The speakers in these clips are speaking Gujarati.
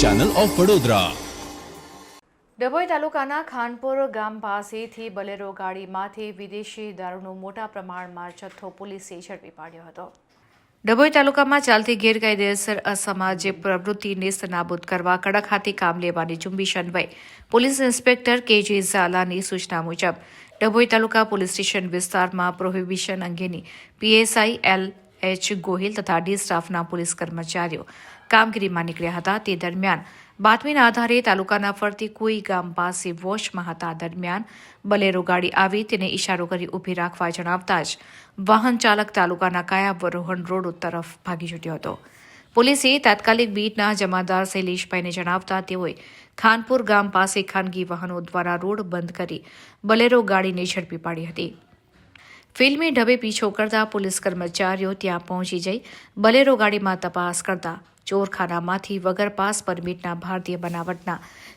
ચેનલ ઓફ વડોદરા ડભોઈ તાલુકાના ખાનપુર ગામ પાસેથી બલેરો ગાડીમાંથી વિદેશી દારૂનો મોટા પ્રમાણમાં જથ્થો પોલીસે ઝડપી પાડ્યો હતો. ડભોઈ તાલુકામાં ચાલતી ગેરકાયદેસર અસામાજિક પ્રવૃત્તિને નાબૂદ કરવા કડક હાથે કામ લેવાની ઝુંબેશ અન્વયે પોલીસ ઇન્સ્પેક્ટર કે જે ઝાલાની સૂચના મુજબ, ડભોઈ તાલુકા પોલીસ સ્ટેશન વિસ્તારમાં પ્રોહિબિશન અંગેની પીએસઆઈ એલ એચ ગોહિલ તથા ડી સ્ટાફના પોલીસ કર્મચારીઓ કામગીરીમાં નીકળ્યા હતા તે દરમિયાન બાતમીના આધારે તાલુકાના ફરતી કોઈ ગામ પાસે વોશમાં હતા દરમિયાન બલેરો ગાડી આવી તેને ઇશારો કરી ઊભી રાખવા જણાવતા જ વાહન ચાલક તાલુકાના કાયાવરોહણ રોડ તરફ ભાગી છૂટ્યો હતો. પોલીસે તાત્કાલિક બીટના જમાદાર શૈલેષભાઈને જણાવતા તેઓએ ખાનપુર ગામ પાસે ખાનગી વાહનો દ્વારા રોડ બંધ કરી બલેરો ગાડીને ઝડપી પાડી હતી. ફિલ્મી ઢબે પીછો કરતા પોલીસ કર્મચારીઓ ત્યાં પહોંચી જઈ બલેરો ગાડીમાં તપાસ કરતા. ચોરખાનામાંથી વગર પાસ પરમિટના ભારતીય બનાવટના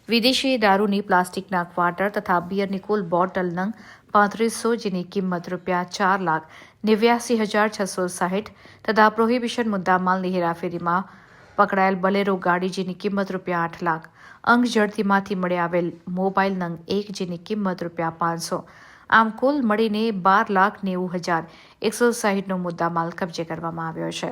વિદેશી દારૂની પ્લાસ્ટિકના ક્વાર્ટર તથા બિયરની કુલ બોટલ નંગ પાંત્રીસો જેની કિંમત રૂપિયા ચાર લાખ નેવ્યાસી હજાર છસો સાહીઠ તથા પ્રોહિબિશન મુદ્દામાલની હેરાફેરીમાં પકડાયેલ બલેરો ગાડી જેની કિંમત રૂપિયા આઠ લાખ અંગ જડતીમાંથી મળી આવેલ મોબાઈલ નંગ એક જેની કિંમત રૂપિયા પાંચસો આમ કુલ મળીને બાર લાખ નેવું હજાર એકસો સાહીઠનો મુદ્દામાલ કબજે કરવામાં આવ્યો છે.